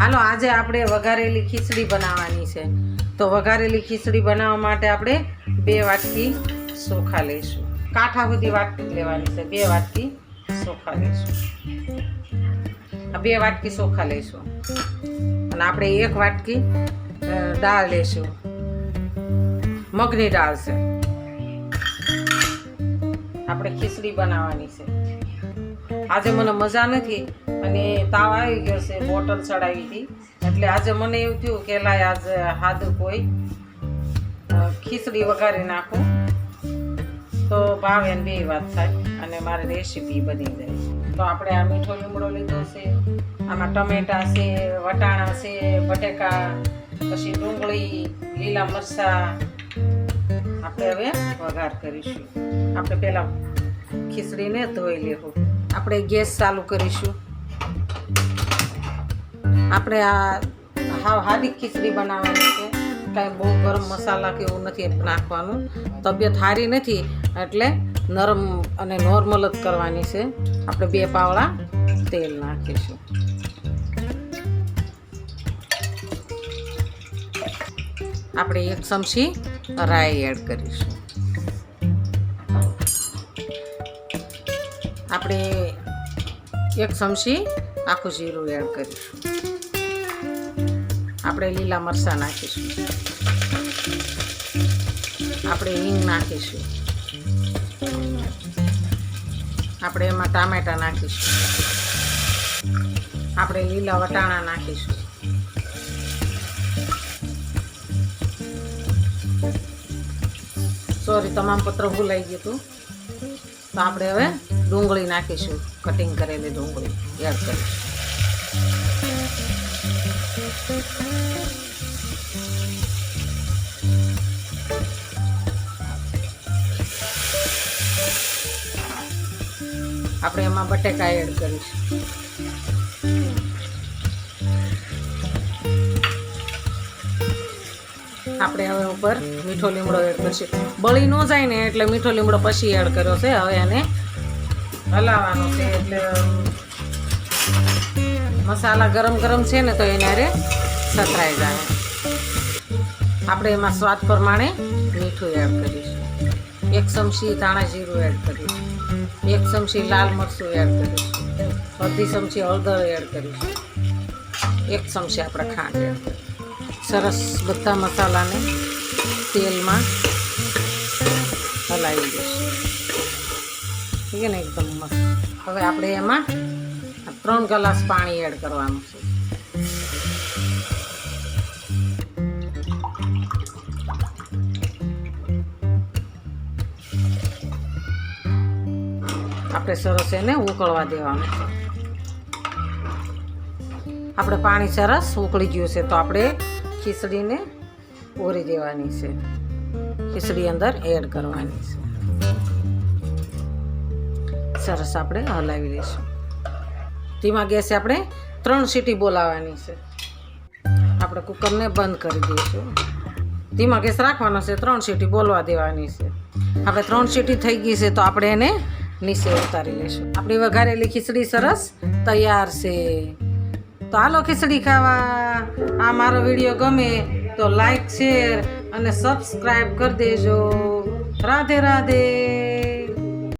હાલો, આજે આપણે વઘારેલી ખીચડી બનાવવાની છે. તો વઘારેલી ખીચડી બનાવવા માટે આપણે બે વાટકી ચોખા લઈશું. કાંઠા સુધી વાટકી લેવાની છે. બે વાટકી ચોખા લઈશું. બે વાટકી ચોખા લઈશું. અને આપણે એક વાટકી દાળ લઈશું મગની દાળ છે. આપણે ખીચડી બનાવવાની છે. આજે મને મજા નથી અને તાવ આવી ગયો છે, બોટલ ચડાવી હતી. એટલે આજે મને એવું થયું કે લાય આજે હાદું કોઈ ખીચડી વઘારી નાખું. તો ભાવે બે વાત થાય અને મારી રેસીપી બની જાય. તો આપણે આ મીઠો લીમડો લીધો છે, આમાં ટમેટા છે, વટાણા છે, બટેકા, પછી ડુંગળી, લીલા મરચાં. આપણે હવે વઘાર કરીશું. આપણે પહેલાં ખીચડીને ધોઈ લેવું. આપણે ગેસ ચાલુ કરીશું. આપણે આ હાવ હાદી ખીચડી બનાવવાની છે. કાંઈ બહુ ગરમ મસાલા કે એવું નથી નાખવાનું. તબિયત સારી નથી એટલે નરમ અને નોર્મલ જ કરવાની છે. આપણે બે પાવડા તેલ નાખીશું. આપણે એક ચમચી રાઈ એડ કરીશું. આપણે એક ચમચી આખું જીરું એડ કરીશું. આપણે લીલા મરચાં નાખીશું. આપણે હિંગ નાખીશું. આપણે એમાં ટામેટા નાખીશું. આપણે લીલા વટાણા નાખીશું. સોરી તમામ પત્ર ભૂલાઈ ગયું હતું. તો આપણે હવે ડુંગળી નાખીશું. કટિંગ કરેલી ડુંગળી એડ કરીશું આપણે એમાં બટેકા એડ કરીશું. આપણે હવે ઉપર મીઠો લીમડો એડ કરીશું. બળી ન જાય ને એટલે મીઠો લીમડો પછી એડ કર્યો છે. હવે એને હલાવવાનો છે એટલે મસાલા ગરમ ગરમ છે ને તો એને અરે સતરાઈ જાય. આપણે એમાં સ્વાદ પ્રમાણે મીઠું એડ કરીશું. એક ચમચી ધાણા જીરું એડ કરીશું. એક ચમચી લાલ મરચું એડ કરીશું. અડધી ચમચી હળદર એડ કરીશું. એક ચમચી આપણે ખાંડ એડ સરસ બધા મસાલાને તેલમાં હલાવી દઈશું. છે ને એકદમ મસ્ત. હવે આપણે એમાં ત્રણ ગ્લાસ પાણી એડ કરવાનું છે. આપણે સરસ એને ઉકળવા દેવાનું છે. આપણે પાણી સરસ ઉકળી ગયું છે, તો આપણે ખીચડીને ઓરી દેવાની છે. ખીચડી અંદર એડ કરવાની છે. સરસ આપણે હલાવી લઈશું ધીમા ગેસે આપણે ત્રણ સીટી બોલાવવાની છે. આપણે કુકરને બંધ કરી દઈશું. ધીમા ગેસ રાખવાનો છે, ત્રણ સીટી બોલવા દેવાની છે. આપણે ત્રણ સીટી થઈ ગઈ છે તો આપણે એને નીચે ઉતારી લઈશું. આપણી વઘારેલી ખીચડી સરસ તૈયાર છે. તો હાલો ખીચડી ખાવા. આ મારો વીડિયો ગમે તો લાઈક, શેર અને સબસ્ક્રાઈબ કરી દેજો. રાધે રાધે.